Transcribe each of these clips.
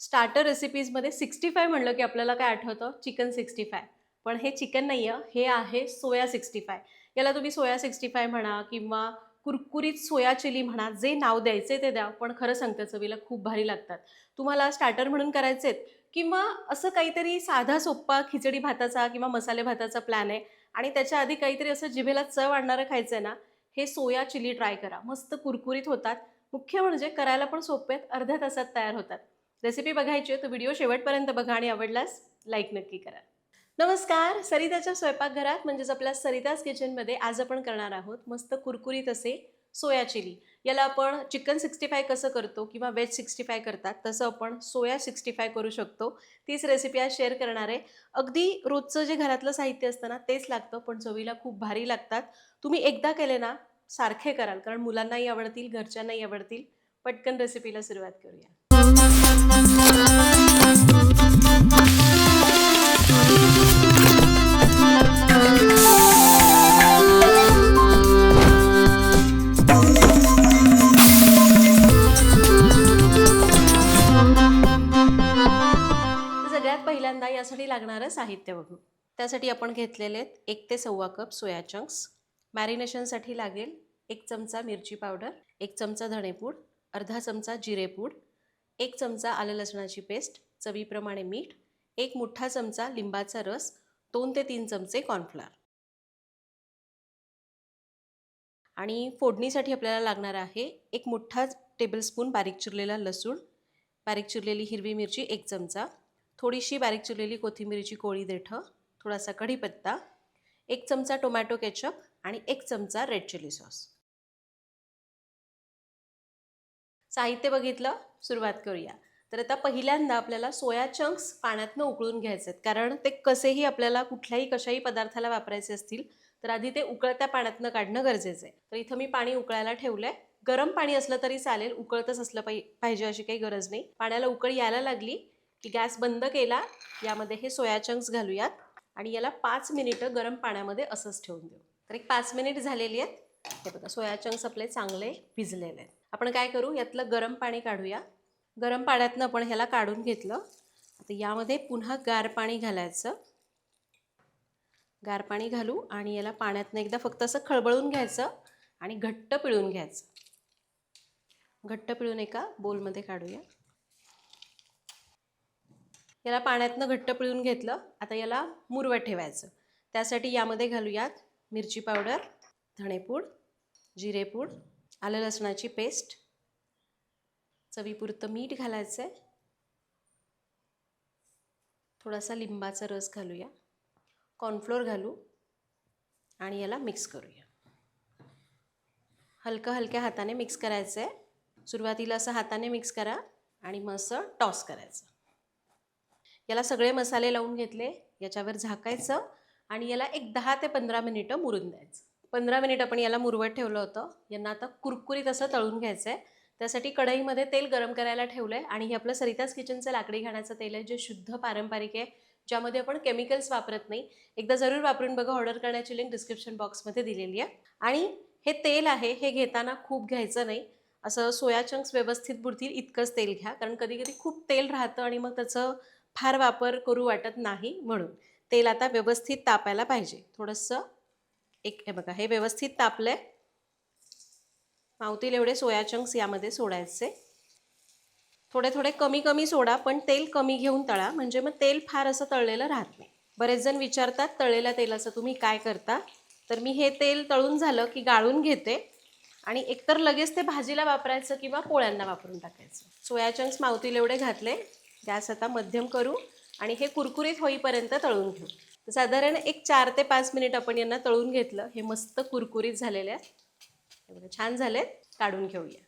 Starter रेसिपीजमध्ये sixty five म्हणलं की आपल्याला काय आठवतं? Chicken sixty five. पण हे चिकन नाही आहे हे आहे सोया सिक्स्टी फाय. याला तुम्ही सोया सिक्स्टी फाय म्हणा किंवा कुरकुरीत सोया चिली म्हणा जे नाव द्यायचे ते द्या पण खरं सांगते चवीला खूप भारी लागतात. तुम्हाला स्टार्टर म्हणून करायचे आहेत किंवा असं काहीतरी साधा सोप्पा खिचडी भाताचा किंवा मसाले भाताचा प्लॅन आहे आणि त्याच्या आधी काहीतरी असं जिभेला चव आणणारं खायचं आहे ना हे सोया चिली ट्राय करा. मस्त कुरकुरीत होतात. मुख्य म्हणजे करायला पण सोपे आहेत अर्ध्या तासात तयार होतात. रेसिपी बघायची आहे तर व्हिडिओ शेवटपर्यंत बघा आणि आवडलास लाईक नक्की करा. नमस्कार सरिताच्या स्वयंपाकघरात म्हणजेच आपल्या सरिताज किचनमध्ये आज आपण करणार आहोत मस्त कुरकुरीत असे सोया चिली. याला आपण चिकन सिक्स्टी फाय कसं करतो किंवा व्हेज सिक्स्टी फाय करतात तसं आपण सोया सिक्स्टी फाय करू शकतो. तीच रेसिपी आज शेअर करणार आहे. अगदी रोजचं जे घरातलं साहित्य असतं ना तेच लागतं पण चवीला खूप भारी लागतात. तुम्ही एकदा केले ना सारखे कराल कारण मुलांनाही आवडतील घरच्यांनाही आवडतील. पटकन रेसिपीला सुरुवात करूया. सगळ्यात पहिल्यांदा यासाठी लागणारं साहित्य बघू. त्यासाठी आपण घेतलेले आहेत एक ते सव्वा कप सोया चंक्स मॅरिनेशनसाठी लागेल एक चमचा मिरची पावडर एक चमचा धणेपूड अर्धा चमचा जिरेपूड एक चमचा आलं लसणाची पेस्ट चवीप्रमाणे मीठ एक मोठा चमचा लिंबाचा रस दोन ते तीन चमचे कॉर्नफ्लॉर आणि फोडणीसाठी आपल्याला लागणार आहे एक मोठा टेबलस्पून बारीक चिरलेला लसूण बारीक चिरलेली हिरवी मिरची एक चमचा थोडीशी बारीक चिरलेली कोथिंबीरीची कोळी देठं थोडासा कढीपत्ता एक चमचा टोमॅटो केचप आणि एक चमचा रेड चिली सॉस साहित्य बघितलं सुरुवात करूया. तर आता पहिल्यांदा आपल्याला सोया चंक्स पाण्यातनं उकळून घ्यायचे आहेत कारण ते कसेही आपल्याला कुठल्याही कशाही पदार्थाला वापरायचे असतील तर आधी ते उकळत्या पाण्यातनं काढणं गरजेचं आहे. तर इथं मी पाणी उकळायला ठेवलं आहे गरम पाणी असलं तरी चालेल उकळतच असलं पाहि पाहिजे अशी काही गरज नाही. पाण्याला उकळ यायला लागली की गॅस बंद केला यामध्ये हे सोया चंक्स घालूयात आणि याला पाच मिनिटं गरम पाण्यामध्ये असंच ठेवून देऊ. तर एक पाच मिनिट झालेली आहेत. हे बघा सोया चंक्स आपले चांगले भिजलेले आहेत. आपण काय करू यातलं गरम पाणी काढूया. गरम पाण्यातनं आपण ह्याला काढून घेतलं. आता यामध्ये पुन्हा गार पाणी घालायचं. गार पाणी घालू आणि याला पाण्यातनं एकदा फक्त असं खळबळून घ्यायचं आणि घट्ट पिळून घ्यायचं. घट्ट पिळून एका बोलमध्ये काढूया. याला पाण्यातनं घट्ट पिळून घेतलं. आता याला मुरवं ठेवायचं. त्यासाठी यामध्ये घालूयात मिरची पावडर धणेपूड जिरेपूड आलं लसणाची पेस्ट. चवीपुरतं मीठ घालायचं आहे थोडासा लिंबाचा रस घालूया. कॉर्नफ्लोअर घालू. आणि याला मिक्स करूया. हलकं हलक्या हाताने मिक्स करायचं आहे सुरुवातीला असं हाताने मिक्स करा आणि मग असं टॉस करायचं. याला सगळे मसाले लावून घेतले. याच्यावर झाकायचं आणि याला एक दहा ते पंधरा मिनिटं मुरून द्यायचं. पंधरा मिनिट आपण याला मुरवत ठेवलं होतं. यांना आता कुरकुरीत असं तळून घ्यायचं आहे त्यासाठी कढईमध्ये तेल गरम करायला ठेवलं आहे आणि हे आपलं सरिताज किचनचं लाकडी घाण्याचं तेल आहे जे शुद्ध पारंपरिक आहे ज्यामध्ये आपण केमिकल्स वापरत नाही. एकदा जरूर वापरून बघा ऑर्डर करण्याची लिंक डिस्क्रिप्शन बॉक्समध्ये दिलेली आहे. आणि हे तेल आहे हे घेताना खूप घ्यायचं नाही. असं सोया चंक्स व्यवस्थित बुडतील इतकंच तेल घ्या. कारण कधी कधी खूप तेल राहतं आणि मग त्याचं फार वापर करू वाटत नाही म्हणून. तेल आता व्यवस्थित तापायला पाहिजे. थोडंसं एक हे बघा हे व्यवस्थित तापलं आहे मावतील एवढे सोया चंक्स यामध्ये सोडायचे. थोडे थोडे कमी कमी सोडा पण तेल कमी घेऊन तळा. म्हणजे मग तेल फार असं तळलेलं राहत नाही. बरेच जण विचारतात तळलेल्या तेलाचं तुम्ही काय करता? तर मी हे तेल तळून झालं की गाळून घेते. आणि एकतर लगेच ते भाजीला वापरायचं किंवा पोळ्यांना वापरून टाकायचं. सोया चंक्स मावतील एवढे घातले. गॅस आता मध्यम करू आणि हे कुरकुरीत होईपर्यंत तळून घेऊ. साधारण एक चार ते पाच मिनिट आपण यांना तळून घेतलं. हे मस्त कुरकुरीत झालेले आहेत. बघा छान झाले काढून घेऊया.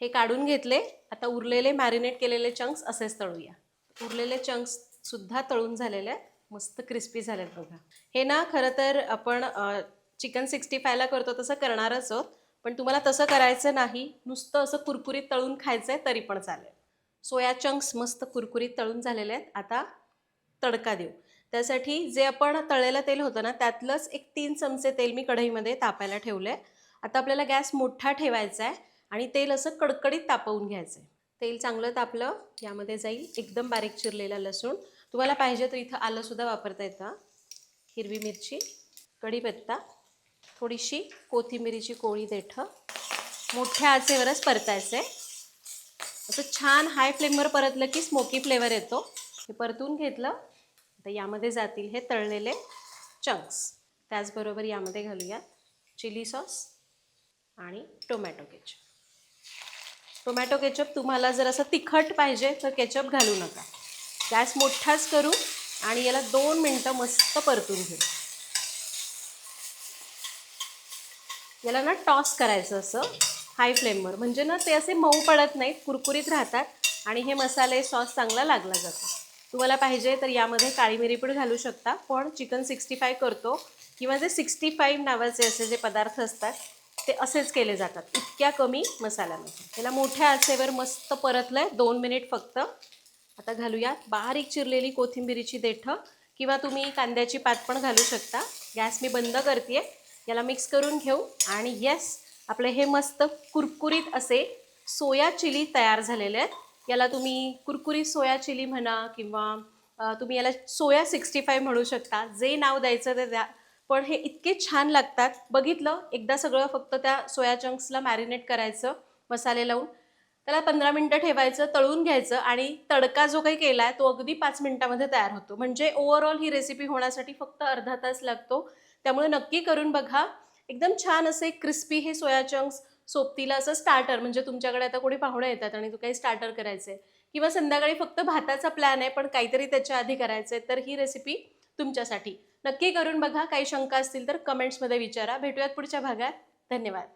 हे काढून घेतले. आता उरलेले मॅरिनेट केलेले चंक्स असेच तळूया. उरलेले चंक्स सुद्धा तळून झालेले आहेत. मस्त क्रिस्पी झालेत बघा. हे ना खरं तर आपण चिकन सिक्स्टी फायला करतो तसं करणारच आहोत. पण तुम्हाला तसं करायचं नाही. नुसतं असं कुरकुरीत तळून खायचं आहे तरी पण चालेल. सोया चंक्स मस्त कुरकुरीत तळून झालेले आहेत. आता तडका देऊ. त्यासाठी जे आपण तळलेलं तेल होतं ना त्यातलंच एक तीन चमचे तेल मी कढईमध्ये तापायला ठेवलं आहे आता आपल्याला गॅस मोठा ठेवायचा आहे आणि तेल असं कडकडीत तापवून घ्यायचं आहे तेल चांगलं तापलं यामध्ये जाईल एकदम बारीक चिरलेला लसूण. तुम्हाला पाहिजे तर इथं आलंसुद्धा वापरता येतं. हिरवी मिरची कढीपत्ता थोडीशी कोथिंबिरीची कोळी देठं. मोठ्या आचेवरच परतायचं आहे असं छान हाय फ्लेमवर परतलं की स्मोकी फ्लेवर येतो. हे परतून घेतलं. आता यामध्ये जातील हे तळलेले चंक्स त्याचबरोबर यामध्ये घालूयात चिली सॉस आणि टोमॅटो केचप टोमॅटो केचप तुम्हाला जर असं तिखट पाहिजे तर केचप घालू नका. गॅस मोठाच करू आणि याला दोन मिनटं मस्त परतून घेऊ. याला ना टॉस करायचं असं. हाय फ्लेमवर. म्हणजे ना ते असे मऊ पडत नाहीत कुरकुरीत राहतात आणि हे मसाले सॉस चांगला लागला जातो. तुम्हाला पाहिजे तर यामध्ये काळी मिरी पण घालू शकता पण चिकन सिक्स्टी फाय करतो किंवा जे सिक्स्टी फाईव्ह नावाचे असे जे पदार्थ असतात ते असेच केले जातात इतक्या कमी मसाल्यामध्ये. त्याला मोठ्या आचेवर मस्त परतलं आहे दोन मिनिट फक्त. आता घालूयात बारीक चिरलेली कोथिंबिरीची देठं किंवा तुम्ही कांद्याची पात पण घालू शकता. गॅस मी बंद करते याला मिक्स करून घेऊ आणि येस आपले हे मस्त कुरकुरीत असे सोया चिली तयार झालेले आहेत. याला तुम्ही कुरकुरीत सोया चिली म्हणा किंवा तुम्ही याला सोया सिक्स्टी फाय म्हणू शकता. जे नाव द्यायचं ते द्या. पण हे इतके छान लागतात. बघितलं? एकदा सगळं फक्त त्या सोया चंक्सला मॅरिनेट करायचं मसाले लावून. त्याला पंधरा मिनटं ठेवायचं तळून घ्यायचं आणि तडका जो काही केला आहे तो अगदी पाच मिनटामध्ये तयार होतो. म्हणजे ओव्हरऑल ही रेसिपी होण्यासाठी फक्त अर्धा तास लागतो. त्यामुळे नक्की करून बघा. एकदम छान असे क्रिस्पी हे सोया चंक्स सोबतीला असं स्टार्टर म्हणजे तुमच्याकडे आता कोणी पाहुणे येतात आणि तू काही स्टार्टर करायचं आहे किंवा संध्याकाळी फक्त भाताचा प्लॅन आहे पण काहीतरी त्याच्या आधी करायचं आहे तर ही रेसिपी तुमच्यासाठी. नक्की करून बघा काही शंका असतील तर कमेंट्समध्ये विचारा. भेटूयात पुढच्या भागात. धन्यवाद.